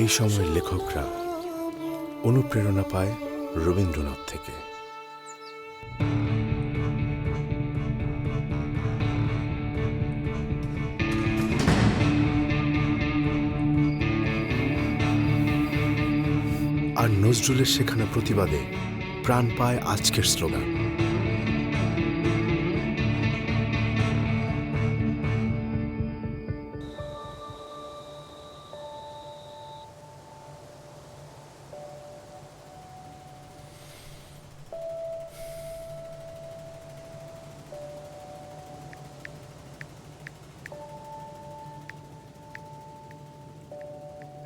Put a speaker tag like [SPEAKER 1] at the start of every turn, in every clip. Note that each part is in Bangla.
[SPEAKER 1] এই সময়ের লেখকরা অনুপ্রেরণা পায় রবীন্দ্রনাথ থেকে। আর নজরুলের শেখানো প্রতিবাদে প্রাণ পায় আজকের স্লোগান।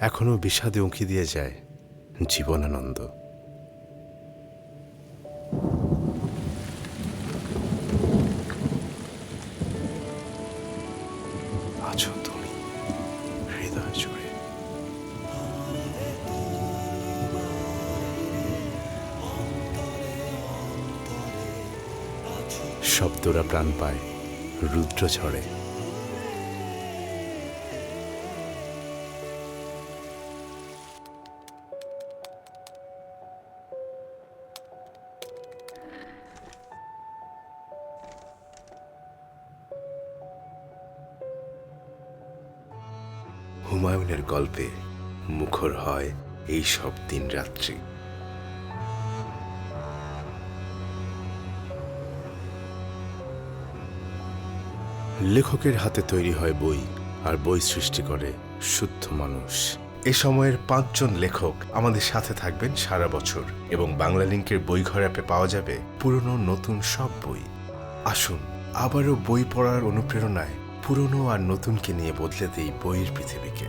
[SPEAKER 1] এখনও বিষাদে উঁকি দিয়ে যায় জীবনানন্দ। শব্দরা প্রাণ পায় রুদ্র ঝড়ে হুমায়ুনের গল্পে মুখর হয় এই সব দিন রাত্রি। লেখকের হাতে তৈরি হয় বই আর বই সৃষ্টি করে শুদ্ধ মানুষ। এ সময়ের পাঁচজন লেখক আমাদের সাথে থাকবেন সারা বছর এবং বাংলা লিঙ্কের বই ঘর অ্যাপে পাওয়া যাবে পুরনো নতুন সব বই। আসুন, আবারও বই পড়ার অনুপ্রেরণায় পুরনো আর নতুনকে নিয়ে বদলে দেই বইয়ের পৃথিবীকে।